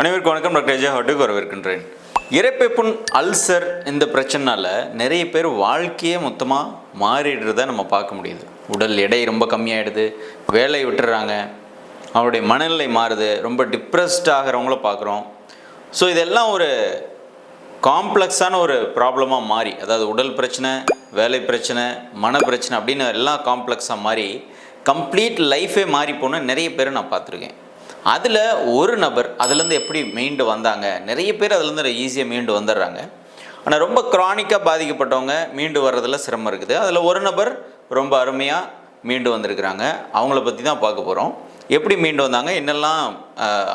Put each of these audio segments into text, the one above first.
அனைவருக்கும் வணக்கம். டாக்டர் அஜய் ஹாட்டுக்கு வரவேற்கின்றேன். இறப்பை புண் அல்சர் இந்த பிரச்சனைனால நிறைய பேர் வாழ்க்கையே மொத்தமாக மாறிடுறத நம்ம பார்க்க முடியுது. உடல் எடை ரொம்ப கம்மியாயிடுது. வேலையை விட்டுறாங்க. அவருடைய மனநிலை மாறுது. ரொம்ப டிப்ரெஸ்ட் ஆகிறவங்கள பார்க்குறோம். ஸோ இதெல்லாம் ஒரு காம்ப்ளெக்ஸான ஒரு ப்ராப்ளமாக மாறி அதாவது உடல் பிரச்சனை வேலை பிரச்சனை மன பிரச்சனை அப்படின்னு எல்லாம் காம்ப்ளெக்ஸாக மாறி கம்ப்ளீட் லைஃபே மாறி போன நிறைய பேரை நான் பார்த்துருக்கேன். அதில் ஒரு நபர் அதுலேருந்து எப்படி மீண்டு வந்தாங்க? நிறைய பேர் அதுலேருந்து ஈஸியாக மீண்டு வந்துடுறாங்க. ஆனால் ரொம்ப க்ரானிக்காக பாதிக்கப்பட்டவங்க மீண்டு வர்றதில் சிரமம் இருக்குது. அதில் ஒரு நபர் ரொம்ப அருமையாக மீண்டு வந்திருக்கிறாங்க. அவங்கள பற்றி தான் பார்க்க போகிறோம் எப்படி மீண்டு வந்தாங்க? என்னெல்லாம்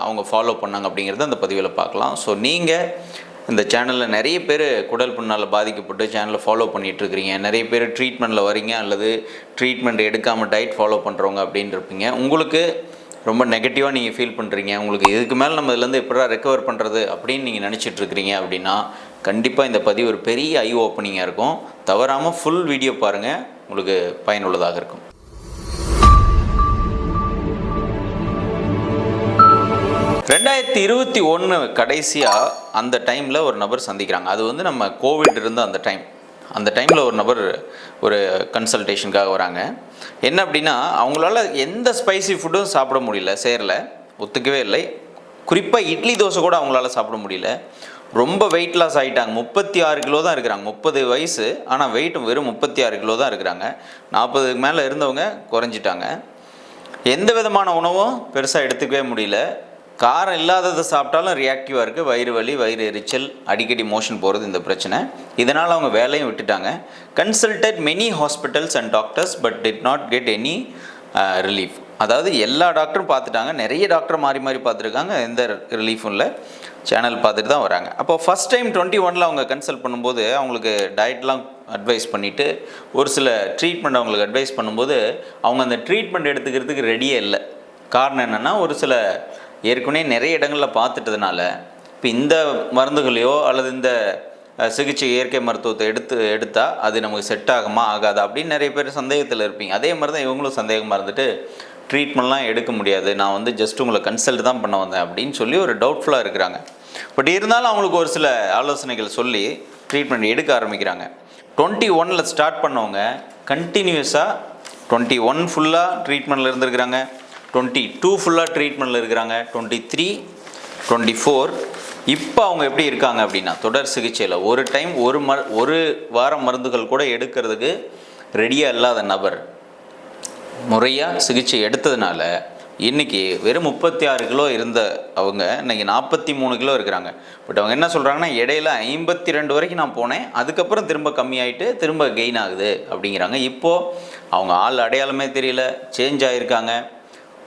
அவங்க ஃபாலோ பண்ணாங்க அப்படிங்கிறத அந்த பதிவில் பார்க்கலாம். ஸோ நீங்கள் இந்த சேனலில் நிறைய பேர் குடல் புண்ணால் பாதிக்கப்பட்டு சேனலை ஃபாலோ பண்ணிகிட்ருக்கிறீங்க நிறைய பேர் ட்ரீட்மெண்ட்டில் வரீங்க அல்லது ட்ரீட்மெண்ட் எடுக்காமல் டயட் ஃபாலோ பண்ணுறவங்க அப்படின்னு இருப்பீங்க. உங்களுக்கு ரொம்ப நெகட்டிவாக நீங்கள் ஃபீல் பண்ணுறீங்க உங்களுக்கு இதுக்கு மேலே நம்ம இதுலேருந்து எப்படா ரெக்கவர் பண்ணுறது அப்படின்னு நீங்கள் நினச்சிட்ருக்கிறீங்க அப்படின்னா கண்டிப்பாக இந்த பதிவு ஒரு பெரிய ஐ ஓப்பனிங்காக இருக்கும். தவறாமல் ஃபுல் வீடியோ பாருங்கள் உங்களுக்கு பயனுள்ளதாக இருக்கும். ரெண்டாயிரத்தி இருபத்தி ஒன்று கடைசியாக அந்த டைமில் ஒரு நபர் சந்திக்கிறாங்க. அது வந்து நம்ம கோவிட் இருந்த அந்த டைம் அந்த டைமில் ஒரு நபர் ஒரு கன்சல்டேஷனுக்காக வராங்க. என்ன அப்படின்னா அவங்களால எந்த ஸ்பைசி ஃபுட்டும் சாப்பிட முடியல சேரல ஒத்துக்கவே இல்லை. குறிப்பாக இட்லி தோசை கூட அவங்களால சாப்பிட முடியல. ரொம்ப வெயிட் லாஸ் ஆகிட்டாங்க முப்பத்தி ஆறு கிலோ தான் இருக்கிறாங்க. முப்பது வயசு ஆனால் வெயிட் வெறும் முப்பத்தி ஆறு கிலோ தான் இருக்கிறாங்க. நாற்பதுக்கு மேலே இருந்தவங்க குறைஞ்சிட்டாங்க. எந்த விதமான உணவும் பெருசாக எடுத்துக்கவே முடியல. காரம் இல்லாததை சாப்பிட்டாலும் ரியாக்டிவாக இருக்குது வயிறு வலி வயிறு எரிச்சல் அடிக்கடி மோஷன் போகிறது இந்த பிரச்சனை. இதனால் அவங்க வேலையும் விட்டுட்டாங்க. Consulted many hospitals and doctors but did not get any relief அதாவது எல்லா டாக்டரும் பார்த்துட்டாங்க. நிறைய டாக்டர் மாறி மாறி பார்த்துருக்காங்க. எந்த ரிலீஃபும் இல்லை. சேனல் பார்த்துட்டு தான் வராங்க. அப்போ ஃபஸ்ட் டைம் டுவெண்ட்டி ஒனில் அவங்க கன்சல்ட் பண்ணும்போது அவங்களுக்கு டயட்லாம் அட்வைஸ் பண்ணிவிட்டு ஒரு சில ட்ரீட்மெண்ட் அவங்களுக்கு அட்வைஸ் பண்ணும்போது அவங்க அந்த ட்ரீட்மெண்ட் எடுத்துக்கிறதுக்கு ரெடியே இல்லை. காரணம் என்னென்னா ஒரு சில ஏற்கனவே நிறைய இடங்களில் பார்த்துட்டதுனால இப்போ இந்த மருந்துகளையோ அல்லது இந்த சிகிச்சை இயற்கை மருத்துவத்தை எடுத்து எடுத்தால் அது நமக்கு செட் ஆகுமா ஆகாதா அப்படின்னு நிறைய பேர் சந்தேகத்தில் இருப்பீங்க. அதே மாதிரி தான் இவங்களும் சந்தேகமாக இருந்துட்டு ட்ரீட்மெண்ட்லாம் எடுக்க முடியாது. நான் வந்து ஜஸ்ட் உங்களை கன்சல்ட் தான் பண்ண வந்தேன் அப்படின்னு சொல்லி ஒரு டவுட்ஃபுல்லாக இருக்கிறாங்க. பட் இருந்தாலும் அவங்களுக்கு ஒரு சில ஆலோசனைகள் சொல்லி ட்ரீட்மெண்ட் எடுக்க ஆரம்பிக்கிறாங்க. டுவெண்ட்டி ஒனில் ஸ்டார்ட் பண்ணவங்க கண்டினியூஸாக டுவெண்ட்டி ஒன் ஃபுல்லாக ட்ரீட்மெண்ட்டில் இருந்திருக்கிறாங்க. டுவெண்ட்டி டூ ஃபுல்லாக ட்ரீட்மெண்ட்டில் இருக்கிறாங்க. Twenty three twenty four. இப்போ அவங்க எப்படி இருக்காங்க அப்படின்னா தொடர் சிகிச்சையில் ஒரு டைம் ஒரு மரு ஒரு வாரம் மருந்துகள் கூட எடுக்கிறதுக்கு ரெடியாக இல்லாத நபர் முறையாக சிகிச்சை எடுத்ததுனால இன்றைக்கி வெறும் முப்பத்தி ஆறு கிலோ இருந்த அவங்க இன்னைக்கு நாற்பத்தி மூணு கிலோ இருக்கிறாங்க. பட் அவங்க என்ன சொல்கிறாங்கன்னா இடையில ஐம்பத்தி ரெண்டு வரைக்கும் நான் போனேன். அதுக்கப்புறம் திரும்ப கம்மியாயிட்டு திரும்ப கெயின் ஆகுது அப்படிங்கிறாங்க. இப்போது அவங்க ஆள் அடையாளமே தெரியல சேஞ்ச் ஆகியிருக்காங்க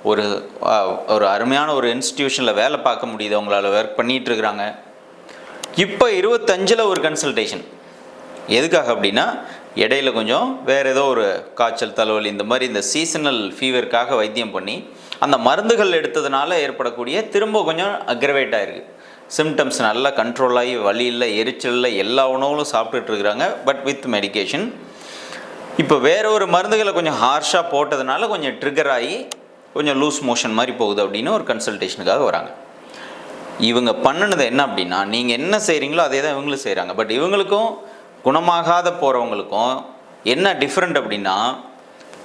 ஒரு ஒரு அருமையான ஒரு இன்ஸ்டிடியூஷனில் வேலை பார்க்க முடியுது அவங்களால ஒர்க் பண்ணிகிட்ருக்குறாங்க இப்போ இருபத்தஞ்சில் ஒரு கன்சல்டேஷன் எதுக்காக அப்படின்னா இடையில கொஞ்சம் வேறு ஏதோ ஒரு காய்ச்சல் தலைவலி இந்த மாதிரி இந்த சீசனல் ஃபீவருக்காக வைத்தியம் பண்ணி அந்த மருந்துகள் எடுத்ததுனால ஏற்படக்கூடிய திரும்ப கொஞ்சம் அக்ரவேட் ஆயிருக்கு. சிம்டம்ஸ் நல்லா கண்ட்ரோல் ஆகி வலி இல்லை எல்லா உணவுகளும் சாப்பிட்டுட்டு இருக்கிறாங்க பட் வித் மெடிகேஷன் இப்போ வேற ஒரு மருந்துகளை கொஞ்சம் ஹார்ஷாக போட்டதுனால கொஞ்சம் ட்ரிகர் ஆகி கொஞ்சம் லூஸ் மோஷன் மாதிரி போகுது அப்படின்னு ஒரு கன்சல்டேஷனுக்காக வராங்க. இவங்க பண்ணினது என்ன அப்படின்னா நீங்கள் என்ன செய்கிறீங்களோ அதே தான் இவங்களும் செய்கிறாங்க பட் இவங்களுக்கும் குணமாகாத போகிறவங்களுக்கும் என்ன டிஃப்ரெண்ட் அப்படின்னா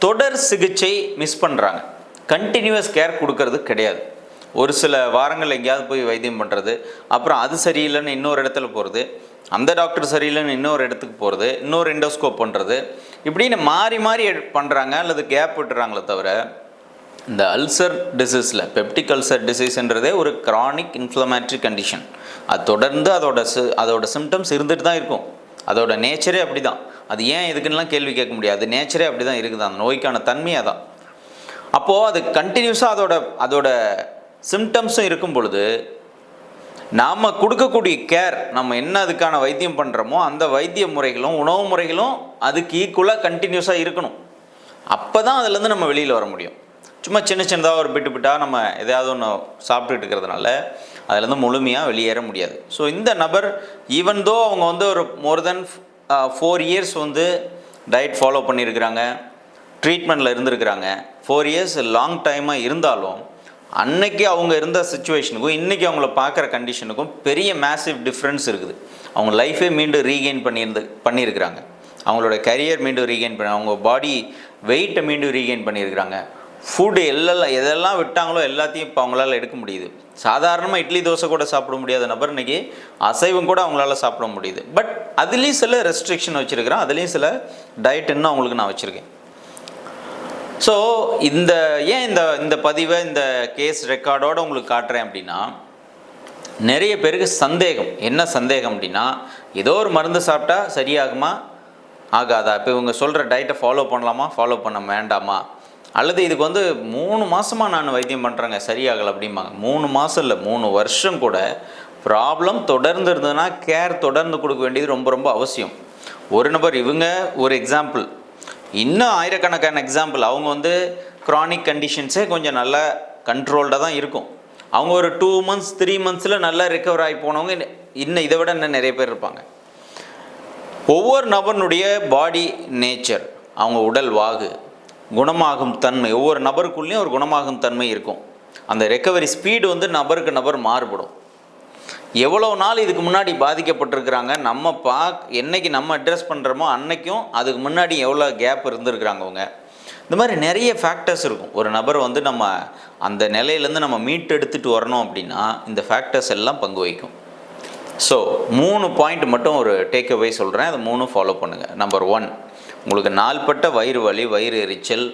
தொடர் சிகிச்சை மிஸ் பண்ணுறாங்க கண்டினியூஸ் கேர் கொடுக்கறது கிடையாது. ஒரு சில வாரங்கள் எங்கேயாவது போய் வைத்தியம் பண்ணுறது அப்புறம் அது சரியில்லைன்னு இன்னொரு இடத்துல போகிறது அந்த டாக்டர் சரியில்லைன்னு இன்னொரு இடத்துக்கு போகிறது இன்னொரு இண்டோஸ்கோப் பண்ணுறது இப்படின்னு மாறி மாறி பண்ணுறாங்க அல்லது கேப் விட்டுறாங்களே தவிர இந்த அல்சர் டிசீஸில் பெப்டிக் அல்சர் டிசீஸ்ன்றதே ஒரு கிரானிக் இன்ஃப்ளமேட்ரி கண்டிஷன் அது தொடர்ந்து அதோட சி அதோட சிம்டம்ஸ் இருந்துட்டு தான் இருக்கும். அதோட நேச்சரே அப்படி தான் அது ஏன் இதுக்குன்னெலாம் கேள்வி கேட்க முடியாது. நேச்சரே அப்படி தான் இருக்குது. அந்த நோய்க்கான தன்மையாக தான் அப்போது அது கண்டினியூஸாக அதோட அதோட சிம்டம்ஸும் இருக்கும் பொழுது நாம் கொடுக்கக்கூடிய கேர் நம்ம என்ன அதுக்கான வைத்தியம் பண்ணுறோமோ அந்த வைத்திய முறைகளும் உணவு முறைகளும் அதுக்கு ஈக்குவலாக கண்டினியூஸாக இருக்கணும். அப்போ தான் அதுலேருந்து நம்ம வெளியில் வர முடியும். சும்மா சின்ன சின்னதாக ஒரு பிட்டு பிட்டாக நம்ம எதையாவது ஒன்று சாப்பிட்டுட்டு இருக்கிறதுனால அதுலேருந்து முழுமையாக வெளியேற முடியாது. ஸோ இந்த நபர் ஈவன் தோ அவங்க வந்து ஒரு மோர் தென் ஃபோர் இயர்ஸ் வந்து டயட் ஃபாலோ பண்ணியிருக்கிறாங்க ட்ரீட்மெண்ட்டில் இருந்திருக்கிறாங்க ஃபோர் இயர்ஸ் லாங் டைமாக இருந்தாலும் அன்னைக்கு அவங்க இருந்த சுச்சுவேஷனுக்கும் இன்றைக்கி அவங்கள பார்க்குற கண்டிஷனுக்கும் பெரிய மேசிவ் டிஃப்ரென்ஸ் இருக்குது. அவங்க லைஃபே மீண்டும் ரீகெயின் பண்ணியிருந்து பண்ணியிருக்கிறாங்க. அவங்களோட கரியர் மீண்டும் ரீகெயின் பண்ணி அவங்க பாடி வெயிட்டை மீண்டும் ரீகெயின் பண்ணியிருக்கிறாங்க. ஃபுட்டு எல்லாம் எதெல்லாம் விட்டாங்களோ எல்லாத்தையும் இப்போ அவங்களால எடுக்க முடியுது. சாதாரணமாக இட்லி தோசை கூட சாப்பிட முடியாத நபர் இன்றைக்கி அசைவம் கூட அவங்களால சாப்பிட முடியுது. பட் அதுலேயும் சில ரெஸ்ட்ரிக்ஷன் வச்சுருக்கிறேன். அதுலேயும் சில டயட் இன்னும் அவங்களுக்கு நான் வச்சுருக்கேன். ஸோ இந்த ஏன் இந்த இந்த பதிவை இந்த கேஸ் ரெக்கார்டோடு உங்களுக்கு காட்டுறேன் அப்படின்னா நிறைய பேருக்கு சந்தேகம். என்ன சந்தேகம் அப்படின்னா ஏதோ ஒரு மருந்து சாப்பிட்டா சரியாகுமா? ஆகாதா? இப்போ இவங்க சொல்கிற டயட்டை ஃபாலோ பண்ணலாமா? ஃபாலோ பண்ண வேண்டாமா? அல்லது இதுக்கு வந்து மூணு மாதமாக நான் வைத்தியம் பண்ணுறேங்க சரியாகலை அப்படிம்பாங்க. மூணு மாதம் இல்லை மூணு வருஷம் கூட ப்ராப்ளம் தொடர்ந்து இருந்ததுன்னா கேர் தொடர்ந்து கொடுக்க வேண்டியது ரொம்ப ரொம்ப அவசியம். ஒரு நபர் இவங்க ஒரு எக்ஸாம்பிள் இன்னும் ஆயிரக்கணக்கான எக்ஸாம்பிள் அவங்க வந்து க்ரானிக் கண்டிஷன்ஸே கொஞ்சம் நல்லா கண்ட்ரோல்டாக தான் இருக்கும். அவங்க ஒரு டூ மந்த்ஸ் த்ரீ மந்த்ஸில் நல்லா ரெக்கவர் ஆகி போனவங்க இன்னும் இன்னும் இதை விட இன்னும் நிறைய பேர் இருப்பாங்க. ஒவ்வொரு நபர்னுடைய பாடி நேச்சர் அவங்க உடல் வாகு குணமாகும் தன்மை. ஒவ்வொரு நபருக்குள்ளேயும் ஒரு குணமாகும் தன்மை இருக்கும். அந்த ரெக்கவரி ஸ்பீடு வந்து நபருக்கு நபர் மாறுபடும். எவ்வளோ நாள் இதுக்கு முன்னாடி பாதிக்கப்பட்டிருக்கிறாங்க நம்ம பா என்னைக்கு நம்ம அட்ரஸ் பண்ணுறோமோ அன்னைக்கும் அதுக்கு முன்னாடி எவ்வளோ கேப் இருந்திருக்கிறாங்க அவங்க. இந்த மாதிரி நிறைய ஃபேக்டர்ஸ் இருக்கும். ஒரு நபர் வந்து நம்ம அந்த நிலையிலேருந்து நம்ம மீட்டு எடுத்துகிட்டு வரணும் அப்படின்னா இந்த ஃபேக்டர்ஸ் எல்லாம் பங்கு வகிக்கும். ஸோ மூணு பாயிண்ட் மட்டும் ஒரு டேக் அவே சொல்கிறேன் அதை மூணும் ஃபாலோ பண்ணுங்கள் நம்பர் ஒன் உங்களுக்கு நாள்பட்ட வயிறு வலி வயிறு எரிச்சல்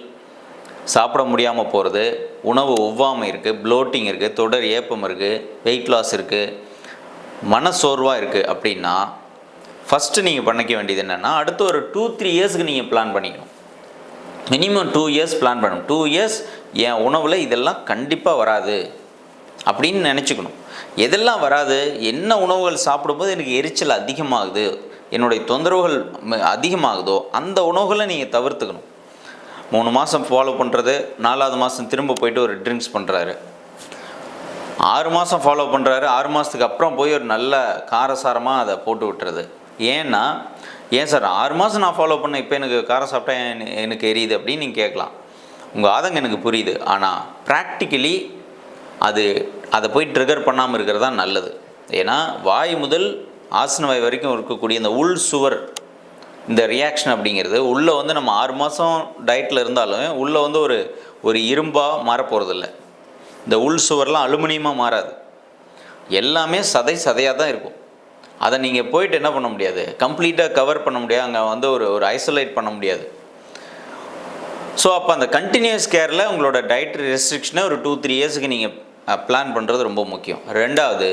சாப்பிட முடியாமல் போகிறது உணவு ஒவ்வாமை இருக்குது ப்ளோட்டிங் இருக்குது தொடர் ஏப்பம் இருக்குது வெயிட் லாஸ் இருக்குது மனசோர்வாக இருக்குது அப்படின்னா ஃபஸ்ட்டு நீங்கள் பண்ணிக்க வேண்டியது என்னென்னா அடுத்து ஒரு டூ த்ரீ இயர்ஸ்க்கு நீங்கள் பிளான் பண்ணிக்கணும். மினிமம் டூ இயர்ஸ் பிளான் பண்ணணும். டூ இயர்ஸ் என் உணவில் இதெல்லாம் கண்டிப்பாக வராது அப்படின்னு நினச்சிக்கணும். எதெல்லாம் வராது? என்ன உணவுகள் சாப்பிடும்போது எனக்கு எரிச்சல் அதிகமாகுது? என்னுடைய தொந்தரவுகள் அதிகமாகுதோ அந்த உணவுகளை நீங்கள் தவிர்த்துக்கணும். மூணு மாதம் ஃபாலோ பண்ணுறது நாலாவது மாதம் திரும்ப போயிட்டு ஒரு ட்ரிங்க்ஸ் பண்ணுறாரு ஆறு மாதம் ஃபாலோ பண்ணுறாரு ஆறு மாதத்துக்கு அப்புறம் போய் ஒரு நல்ல காரசாரமாக அதை போட்டு விட்டுறது. ஏன்னா ஏன் சார் ஆறு மாதம் நான் ஃபாலோ பண்ணேன் இப்போ எனக்கு காரம் சாப்பிட்டா எனக்கு எரியுது அப்படின்னு நீங்கள் கேட்கலாம். உங்கள் ஆதங்கம் எனக்கு புரியுது. ஆனால் ப்ராக்டிக்கலி அது அதை போய் ட்ரிகர் பண்ணாமல் இருக்கிறது தான் நல்லது. ஏன்னா வாய் முதல் ஆசன வாய் வரைக்கும் இருக்கக்கூடிய இந்த உள் சுவர் இந்த ரியாக்ஷன் அப்படிங்கிறது உள்ளே வந்து நம்ம ஆறு மாதம் டயட்டில் இருந்தாலும் உள்ளே வந்து ஒரு ஒரு இரும்பாக மாறப்போகிறதில்ல இந்த உள் சுவர்லாம் அலுமினியமாக மாறாது. எல்லாமே சதை சதையாக தான் இருக்கும். அதை நீங்கள் போயிட்டு என்ன பண்ண முடியாது? கம்ப்ளீட்டாக கவர் பண்ண முடியாது. அங்கே வந்து ஒரு ஒரு ஐசோலேட் பண்ண முடியாது. ஸோ அப்போ அந்த கண்டினியூஸ் கேரில் உங்களோட டயட்ரி ரெஸ்ட்ரிக்ஷனை ஒரு டூ த்ரீ இயர்ஸுக்கு நீங்கள் பிளான் பண்ணுறது ரொம்ப முக்கியம். ரெண்டாவது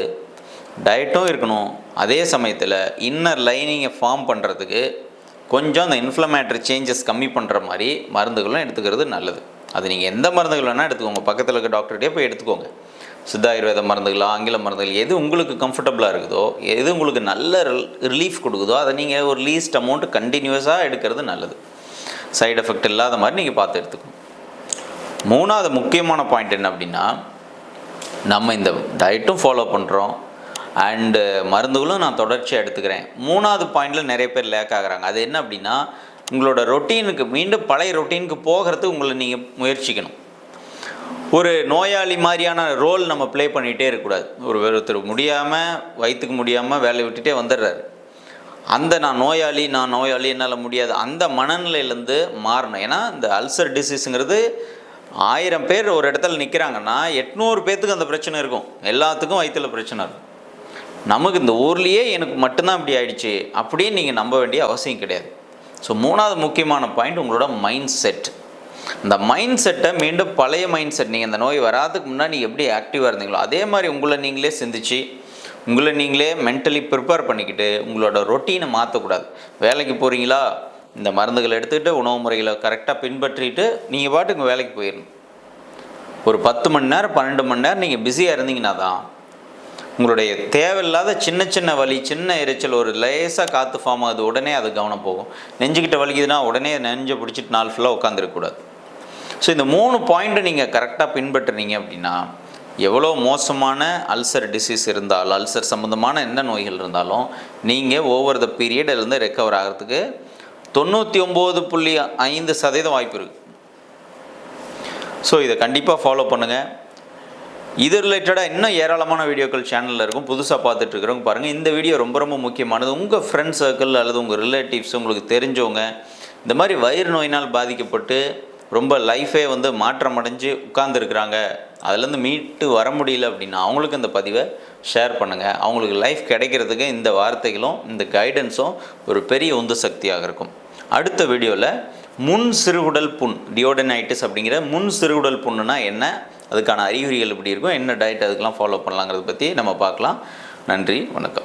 டயட்டும் இருக்கணும். அதே சமயத்தில் இன்னர் லைனிங்கை ஃபார்ம் பண்ணுறதுக்கு கொஞ்சம் அந்த இன்ஃப்ளமேட்டரி சேஞ்சஸ் கம்மி பண்ணுற மாதிரி மருந்துகளும் எடுத்துக்கிறது நல்லது. அது நீங்கள் எந்த மருந்துகள் வேணால் எடுத்துக்கோங்க. பக்கத்தில் இருக்க டாக்டர்கிட்டே போய் எடுத்துக்கோங்க. சித்த ஆயுர்வேத மருந்துகளா ஆங்கில மருந்துகள் எது உங்களுக்கு கம்ஃபர்டபுளாக இருக்குதோ எது உங்களுக்கு நல்ல ரிலீஃப் கொடுக்குதோ அதை நீங்கள் ஒரு லீஸ்ட் அமௌண்ட் கண்டினியூஸாக எடுக்கிறது நல்லது. சைடு எஃபெக்ட் இல்லாத மாதிரி நீங்கள் பார்த்து எடுத்துக்கணும். மூணாவது முக்கியமான பாயிண்ட் என்ன அப்படின்னா நம்ம இந்த டயட்டும் ஃபாலோ பண்ணுறோம் அண்டு uh, மருந்துகளும் நான் தொடர்ச்சியாக எடுத்துக்கிறேன். மூணாவது பாயிண்டில் நிறைய பேர் லேக் ஆகுறாங்க. அது என்ன அப்படின்னா உங்களோட ரொட்டீனுக்கு மீண்டும் பழைய ரொட்டீனுக்கு போகிறதுக்கு உங்களை நீங்கள் முயற்சிக்கணும். ஒரு நோயாளி மாதிரியான ரோல் நம்ம ப்ளே பண்ணிகிட்டே இருக்கக்கூடாது. ஒரு ஒருத்தர் முடியாமல் வயிற்றுக்கு முடியாமல் வேலையை விட்டுட்டே வந்துடுறாரு. அந்த நான் நோயாளி நான் நோயாளி என்னால் முடியாது. அந்த மனநிலையிலேருந்து மாறணும். ஏன்னா இந்த அல்சர் டிசீஸுங்கிறது ஆயிரம் பேர் ஒரு இடத்துல நிற்கிறாங்கன்னா எட்நூறு பேர்த்துக்கு அந்த பிரச்சனை இருக்கும். எல்லாத்துக்கும் வயிற்றில் பிரச்சனை இருக்கும். நமக்கு இந்த ஊர்லேயே எனக்கு மட்டும்தான் இப்படி ஆயிடுச்சு அப்படின்னு நீங்கள் நம்ப வேண்டிய அவசியம் கிடையாது. ஸோ மூணாவது முக்கியமான பாயிண்ட் உங்களோட மைண்ட் செட் இந்த மைண்ட் செட்டை மீண்டும் பழைய மைண்ட் செட் நீங்கள் இந்த நோய் வராதுக்கு முன்னாடி நீங்கள் எப்படி ஆக்டிவாக இருந்தீங்களோ அதே மாதிரி உங்களை நீங்களே சிந்திச்சு உங்களை நீங்களே மென்டலி ப்ரிப்பேர் பண்ணிக்கிட்டு உங்களோட ரொட்டீனை மாற்றக்கூடாது வேலைக்கு போகிறீங்களா இந்த மருந்துகளை எடுத்துக்கிட்டு உணவு முறைகளை கரெக்டாக பின்பற்றிட்டு நீங்கள் பாட்டுக்கு வேலைக்கு போயிடணும் ஒரு பத்து மணி நேரம் பன்னெண்டு மணி நேரம் நீங்கள் பிஸியாக இருந்தீங்கன்னா தான் உங்களுடைய தேவையில்லாத சின்ன சின்ன வலி சின்ன எரிச்சல் ஒரு லேசாக காற்று ஃபார்ம் ஆகுது உடனே அது கவனம் போகும். நெஞ்சுக்கிட்ட வலிக்குதுன்னா உடனே நெஞ்சை பிடிச்சிட்டு நாள் ஃபுல்லாக உட்காந்துருக்கக்கூடாது ஸோ இந்த மூணு பாயிண்ட்டை நீங்கள் கரெக்டாக பின்பற்றுனீங்க அப்படின்னா எவ்வளோ மோசமான அல்சர் டிசீஸ் இருந்தாலும் அல்சர் சம்மந்தமான என்ன நோய்கள் இருந்தாலும் நீங்கள் ஓவர் த பீரியடிலிருந்து ரெக்கவர் ஆகிறதுக்கு தொண்ணூற்றி ஒம்பது புள்ளி ஐந்து சதவீதம் வாய்ப்பு இருக்குது ஸோ இதை கண்டிப்பாக ஃபாலோ பண்ணுங்கள் இது ரிலேட்டடாக இன்னும் ஏராளமான வீடியோக்கள் சேனலில் இருக்கும். புதுசாக பார்த்துட்டு இருக்கிறவங்க பாருங்கள் இந்த வீடியோ ரொம்ப ரொம்ப முக்கியமானது. உங்கள் ஃப்ரெண்ட் சர்க்கிள் அல்லது உங்கள் ரிலேட்டிவ்ஸ் உங்களுக்கு தெரிஞ்சவங்க இந்த மாதிரி வயிறு நோயினால் பாதிக்கப்பட்டு ரொம்ப லைஃபே வந்து மாற்றம் அடைஞ்சு உட்கார்ந்துருக்குறாங்க. அதுலேருந்து மீட்டு வர முடியல அப்படின்னா அவங்களுக்கு இந்த பதிவை ஷேர் பண்ணுங்கள் அவங்களுக்கு லைஃப் கிடைக்கிறதுக்கு இந்த வார்த்தைகளும் இந்த கைடன்ஸும் ஒரு பெரிய உந்து சக்தியாக இருக்கும். அடுத்த வீடியோவில் முன் சிறுகுடல் புண் டியோடனைட்டிஸ் அப்படிங்கிற முன் சிறுகுடல் புண்ணுனா என்ன? அதுக்கான அறிகுறிகள் எப்படி இருக்கும்? என்ன டயட் அதுக்கெல்லாம் ஃபாலோ பண்ணலாங்கிறத பற்றி நம்ம பார்க்கலாம். நன்றி வணக்கம்.